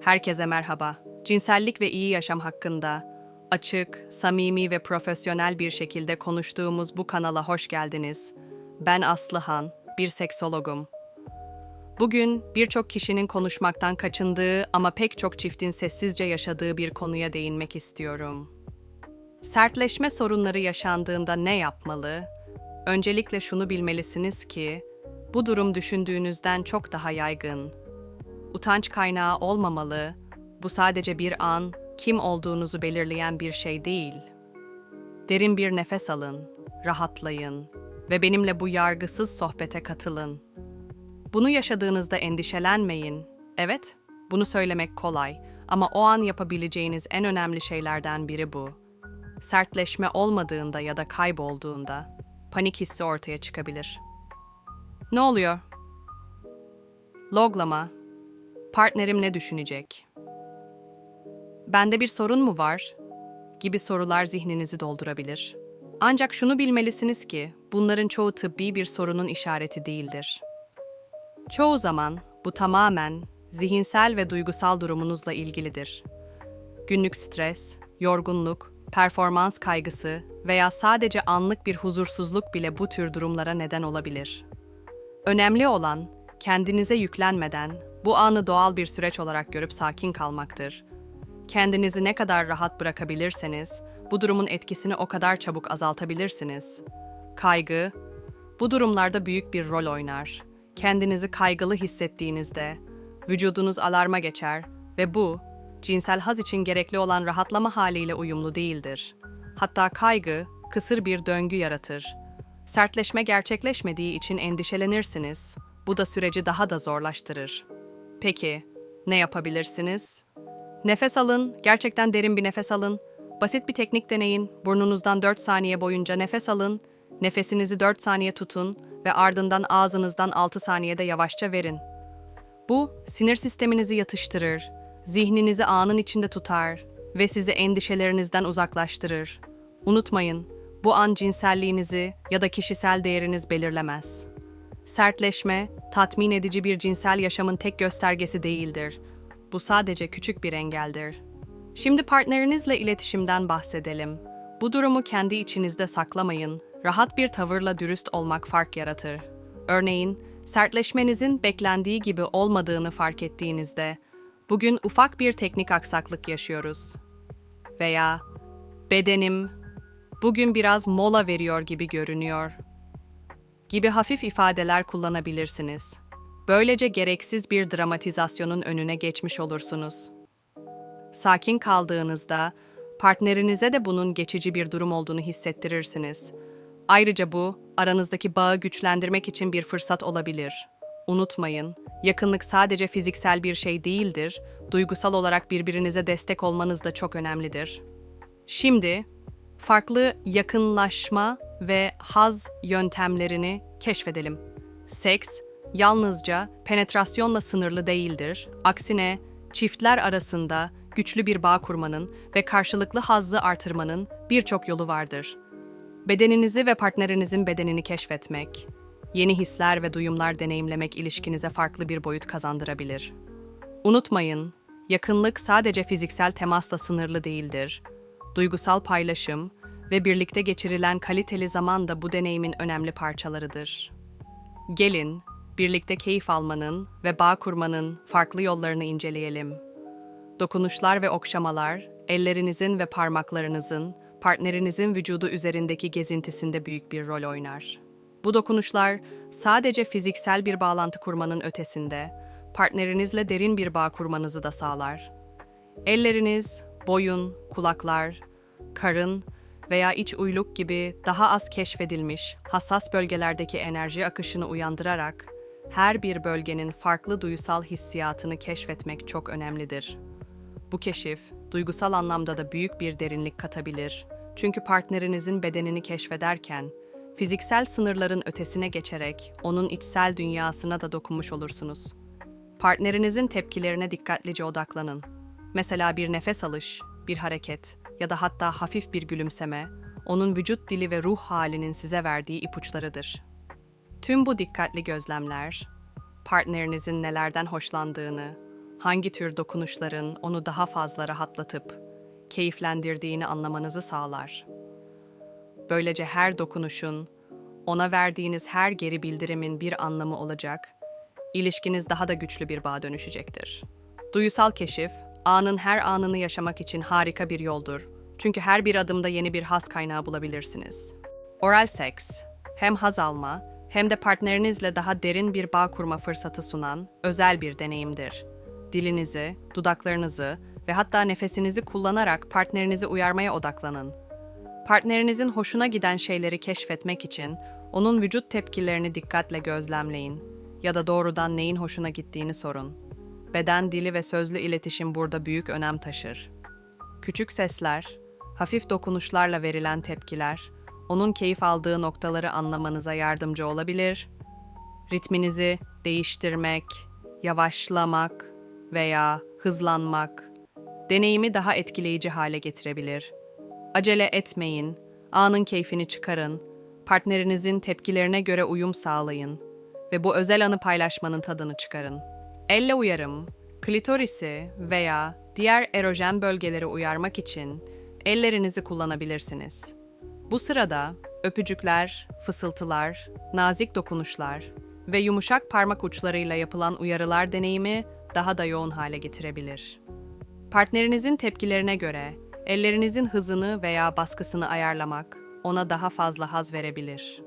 Herkese merhaba. Cinsellik ve iyi yaşam hakkında açık, samimi ve profesyonel bir şekilde konuştuğumuz bu kanala hoş geldiniz. Ben Aslıhan, bir seksologum. Bugün birçok kişinin konuşmaktan kaçındığı ama pek çok çiftin sessizce yaşadığı bir konuya değinmek istiyorum. Sertleşme sorunları yaşandığında ne yapmalı? Öncelikle şunu bilmelisiniz ki bu durum düşündüğünüzden çok daha yaygın. Utanç kaynağı olmamalı. Bu sadece bir an, kim olduğunuzu belirleyen bir şey değil. Derin bir nefes alın, rahatlayın ve benimle bu yargısız sohbete katılın. Bunu yaşadığınızda endişelenmeyin. Evet, bunu söylemek kolay ama o an yapabileceğiniz en önemli şeylerden biri bu. Sertleşme olmadığında ya da kaybolduğunda panik hissi ortaya çıkabilir. Ne oluyor? Loglama. Partnerim ne düşünecek? Bende bir sorun mu var? Gibi sorular zihninizi doldurabilir. Ancak şunu bilmelisiniz ki bunların çoğu tıbbi bir sorunun işareti değildir. Çoğu zaman bu tamamen zihinsel ve duygusal durumunuzla ilgilidir. Günlük stres, yorgunluk, performans kaygısı veya sadece anlık bir huzursuzluk bile bu tür durumlara neden olabilir. Önemli olan kendinize yüklenmeden bu anı doğal bir süreç olarak görüp sakin kalmaktır. Kendinizi ne kadar rahat bırakabilirseniz bu durumun etkisini o kadar çabuk azaltabilirsiniz. Kaygı bu durumlarda büyük bir rol oynar. Kendinizi kaygılı hissettiğinizde vücudunuz alarma geçer ve bu cinsel haz için gerekli olan rahatlama haliyle uyumlu değildir. Hatta kaygı kısır bir döngü yaratır. Sertleşme gerçekleşmediği için endişelenirsiniz. Bu da süreci daha da zorlaştırır. Peki, ne yapabilirsiniz? Nefes alın, gerçekten derin bir nefes alın. Basit bir teknik deneyin. Burnunuzdan 4 saniye boyunca nefes alın. Nefesinizi 4 saniye tutun ve ardından ağzınızdan 6 saniyede yavaşça verin. Bu, sinir sisteminizi yatıştırır, zihninizi anın içinde tutar ve sizi endişelerinizden uzaklaştırır. Unutmayın, bu an cinselliğinizi ya da kişisel değeriniz belirlemez. Sertleşme, tatmin edici bir cinsel yaşamın tek göstergesi değildir. Bu sadece küçük bir engeldir. Şimdi partnerinizle iletişimden bahsedelim. Bu durumu kendi içinizde saklamayın. Rahat bir tavırla dürüst olmak fark yaratır. Örneğin, sertleşmenizin beklendiği gibi olmadığını fark ettiğinizde, bugün ufak bir teknik aksaklık yaşıyoruz. Veya, bedenim bugün biraz mola veriyor gibi görünüyor gibi hafif ifadeler kullanabilirsiniz. Böylece gereksiz bir dramatizasyonun önüne geçmiş olursunuz. Sakin kaldığınızda partnerinize de bunun geçici bir durum olduğunu hissettirirsiniz. Ayrıca bu aranızdaki bağı güçlendirmek için bir fırsat olabilir. Unutmayın, yakınlık sadece fiziksel bir şey değildir, duygusal olarak birbirinize destek olmanız da çok önemlidir. Şimdi farklı yakınlaşma ve haz yöntemlerini keşfedelim. Seks yalnızca penetrasyonla sınırlı değildir. Aksine çiftler arasında güçlü bir bağ kurmanın ve karşılıklı hazzı artırmanın birçok yolu vardır. Bedeninizi ve partnerinizin bedenini keşfetmek, yeni hisler ve duyumlar deneyimlemek ilişkinize farklı bir boyut kazandırabilir. Unutmayın, yakınlık sadece fiziksel temasla sınırlı değildir. Duygusal paylaşım ve birlikte geçirilen kaliteli zaman da bu deneyimin önemli parçalarıdır. Gelin, birlikte keyif almanın ve bağ kurmanın farklı yollarını inceleyelim. Dokunuşlar ve okşamalar, ellerinizin ve parmaklarınızın, partnerinizin vücudu üzerindeki gezintisinde büyük bir rol oynar. Bu dokunuşlar sadece fiziksel bir bağlantı kurmanın ötesinde, partnerinizle derin bir bağ kurmanızı da sağlar. Elleriniz, boyun, kulaklar, karın veya iç uyluk gibi daha az keşfedilmiş, hassas bölgelerdeki enerji akışını uyandırarak her bir bölgenin farklı duysal hissiyatını keşfetmek çok önemlidir. Bu keşif, duygusal anlamda da büyük bir derinlik katabilir. Çünkü partnerinizin bedenini keşfederken, fiziksel sınırların ötesine geçerek onun içsel dünyasına da dokunmuş olursunuz. Partnerinizin tepkilerine dikkatlice odaklanın. Mesela bir nefes alış, bir hareket ya da hatta hafif bir gülümseme, onun vücut dili ve ruh halinin size verdiği ipuçlarıdır. Tüm bu dikkatli gözlemler, partnerinizin nelerden hoşlandığını, hangi tür dokunuşların onu daha fazla rahatlatıp keyiflendirdiğini anlamanızı sağlar. Böylece her dokunuşun, ona verdiğiniz her geri bildirimin bir anlamı olacak, ilişkiniz daha da güçlü bir bağa dönüşecektir. Duyusal keşif, anın her anını yaşamak için harika bir yoldur. Çünkü her bir adımda yeni bir haz kaynağı bulabilirsiniz. Oral seks, hem haz alma hem de partnerinizle daha derin bir bağ kurma fırsatı sunan özel bir deneyimdir. Dilinizi, dudaklarınızı ve hatta nefesinizi kullanarak partnerinizi uyarmaya odaklanın. Partnerinizin hoşuna giden şeyleri keşfetmek için onun vücut tepkilerini dikkatle gözlemleyin ya da doğrudan neyin hoşuna gittiğini sorun. Beden dili ve sözlü iletişim burada büyük önem taşır. Küçük sesler, hafif dokunuşlarla verilen tepkiler, onun keyif aldığı noktaları anlamanıza yardımcı olabilir. Ritminizi değiştirmek, yavaşlamak veya hızlanmak deneyimi daha etkileyici hale getirebilir. Acele etmeyin, anın keyfini çıkarın, partnerinizin tepkilerine göre uyum sağlayın ve bu özel anı paylaşmanın tadını çıkarın. Elle uyarım, klitorisi veya diğer erojen bölgeleri uyarmak için ellerinizi kullanabilirsiniz. Bu sırada öpücükler, fısıltılar, nazik dokunuşlar ve yumuşak parmak uçlarıyla yapılan uyarılar deneyimi daha da yoğun hale getirebilir. Partnerinizin tepkilerine göre ellerinizin hızını veya baskısını ayarlamak ona daha fazla haz verebilir.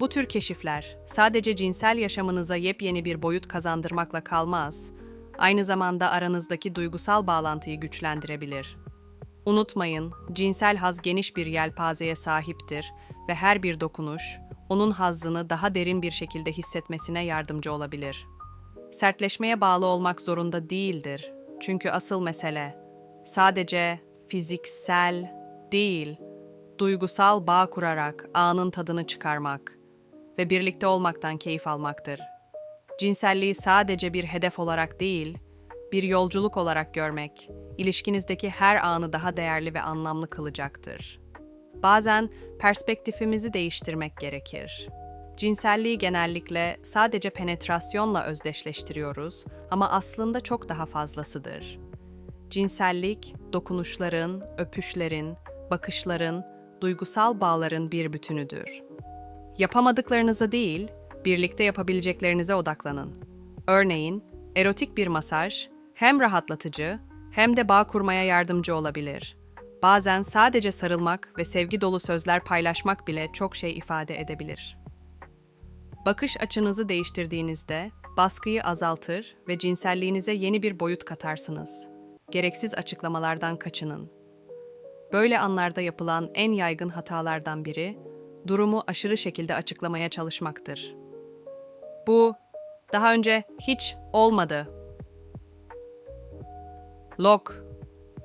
Bu tür keşifler sadece cinsel yaşamınıza yepyeni bir boyut kazandırmakla kalmaz, aynı zamanda aranızdaki duygusal bağlantıyı güçlendirebilir. Unutmayın, cinsel haz geniş bir yelpazeye sahiptir ve her bir dokunuş, onun hazzını daha derin bir şekilde hissetmesine yardımcı olabilir. Sertleşmeye bağlı olmak zorunda değildir. Çünkü asıl mesele sadece fiziksel değil, duygusal bağ kurarak anın tadını çıkarmak ve birlikte olmaktan keyif almaktır. Cinselliği sadece bir hedef olarak değil, bir yolculuk olarak görmek, ilişkinizdeki her anı daha değerli ve anlamlı kılacaktır. Bazen perspektifimizi değiştirmek gerekir. Cinselliği genellikle sadece penetrasyonla özdeşleştiriyoruz ama aslında çok daha fazlasıdır. Cinsellik, dokunuşların, öpüşlerin, bakışların, duygusal bağların bir bütünüdür. Yapamadıklarınıza değil, birlikte yapabileceklerinize odaklanın. Örneğin, erotik bir masaj hem rahatlatıcı hem de bağ kurmaya yardımcı olabilir. Bazen sadece sarılmak ve sevgi dolu sözler paylaşmak bile çok şey ifade edebilir. Bakış açınızı değiştirdiğinizde baskıyı azaltır ve cinselliğinize yeni bir boyut katarsınız. Gereksiz açıklamalardan kaçının. Böyle anlarda yapılan en yaygın hatalardan biri durumu aşırı şekilde açıklamaya çalışmaktır. Bu daha önce hiç olmadı. Lok,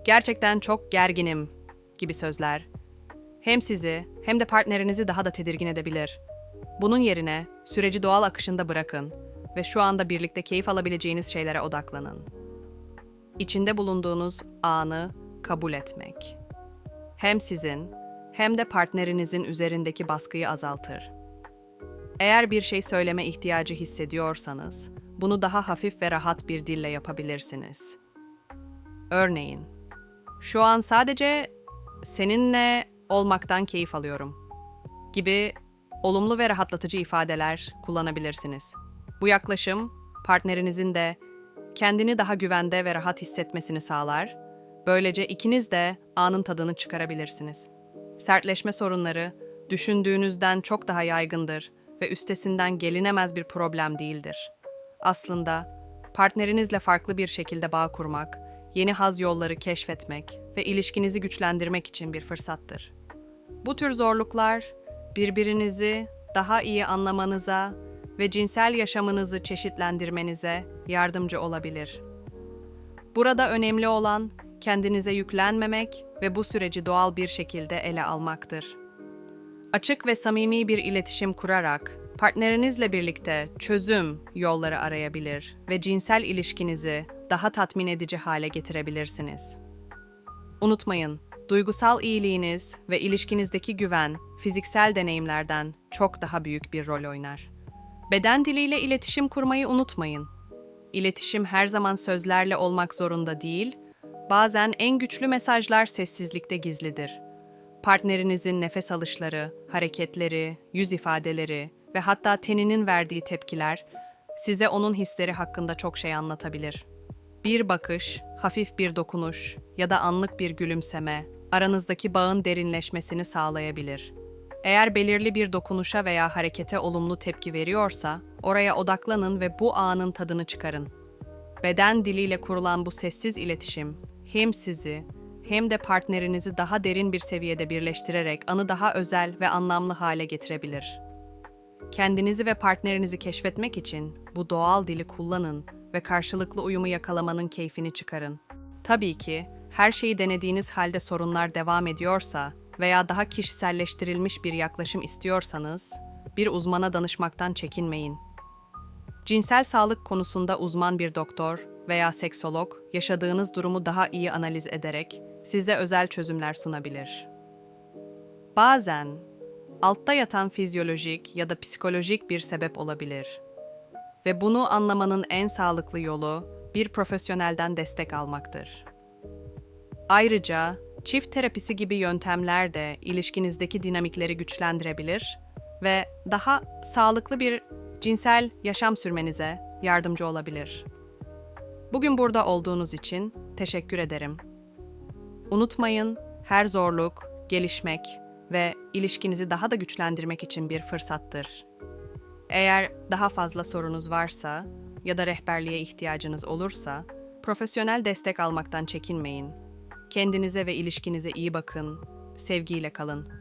gerçekten çok gerginim gibi sözler hem sizi hem de partnerinizi daha da tedirgin edebilir. Bunun yerine süreci doğal akışında bırakın ve şu anda birlikte keyif alabileceğiniz şeylere odaklanın. İçinde bulunduğunuz anı kabul etmek. Hem sizin hem de partnerinizin üzerindeki baskıyı azaltır. Eğer bir şey söyleme ihtiyacı hissediyorsanız, bunu daha hafif ve rahat bir dille yapabilirsiniz. Örneğin, şu an sadece seninle olmaktan keyif alıyorum gibi olumlu ve rahatlatıcı ifadeler kullanabilirsiniz. Bu yaklaşım partnerinizin de kendini daha güvende ve rahat hissetmesini sağlar. Böylece ikiniz de anın tadını çıkarabilirsiniz. Sertleşme sorunları düşündüğünüzden çok daha yaygındır ve üstesinden gelinemez bir problem değildir. Aslında partnerinizle farklı bir şekilde bağ kurmak, yeni haz yolları keşfetmek ve ilişkinizi güçlendirmek için bir fırsattır. Bu tür zorluklar birbirinizi daha iyi anlamanıza ve cinsel yaşamınızı çeşitlendirmenize yardımcı olabilir. Burada önemli olan kendinize yüklenmemek ve bu süreci doğal bir şekilde ele almaktır. Açık ve samimi bir iletişim kurarak partnerinizle birlikte çözüm yolları arayabilir ve cinsel ilişkinizi daha tatmin edici hale getirebilirsiniz. Unutmayın, duygusal iyiliğiniz ve ilişkinizdeki güven fiziksel deneyimlerden çok daha büyük bir rol oynar. Beden diliyle iletişim kurmayı unutmayın. iletişim her zaman sözlerle olmak zorunda değil, bazen en güçlü mesajlar sessizlikte gizlidir. Partnerinizin nefes alışları, hareketleri, yüz ifadeleri ve hatta teninin verdiği tepkiler size onun hisleri hakkında çok şey anlatabilir. Bir bakış, hafif bir dokunuş ya da anlık bir gülümseme aranızdaki bağın derinleşmesini sağlayabilir. Eğer belirli bir dokunuşa veya harekete olumlu tepki veriyorsa, oraya odaklanın ve bu anın tadını çıkarın. Beden diliyle kurulan bu sessiz iletişim hem sizi hem de partnerinizi daha derin bir seviyede birleştirerek anı daha özel ve anlamlı hale getirebilir. Kendinizi ve partnerinizi keşfetmek için bu doğal dili kullanın ve karşılıklı uyumu yakalamanın keyfini çıkarın. Tabii ki her şeyi denediğiniz halde sorunlar devam ediyorsa veya daha kişiselleştirilmiş bir yaklaşım istiyorsanız, bir uzmana danışmaktan çekinmeyin. Cinsel sağlık konusunda uzman bir doktor veya seksolog yaşadığınız durumu daha iyi analiz ederek size özel çözümler sunabilir. Bazen altta yatan fizyolojik ya da psikolojik bir sebep olabilir. Ve bunu anlamanın en sağlıklı yolu bir profesyonelden destek almaktır. Ayrıca çift terapisi gibi yöntemler de ilişkinizdeki dinamikleri güçlendirebilir ve daha sağlıklı bir cinsel yaşam sürmenize yardımcı olabilir. Bugün burada olduğunuz için teşekkür ederim. Unutmayın, her zorluk, gelişmek ve ilişkinizi daha da güçlendirmek için bir fırsattır. Eğer daha fazla sorunuz varsa ya da rehberliğe ihtiyacınız olursa, profesyonel destek almaktan çekinmeyin. Kendinize ve ilişkinize iyi bakın, sevgiyle kalın.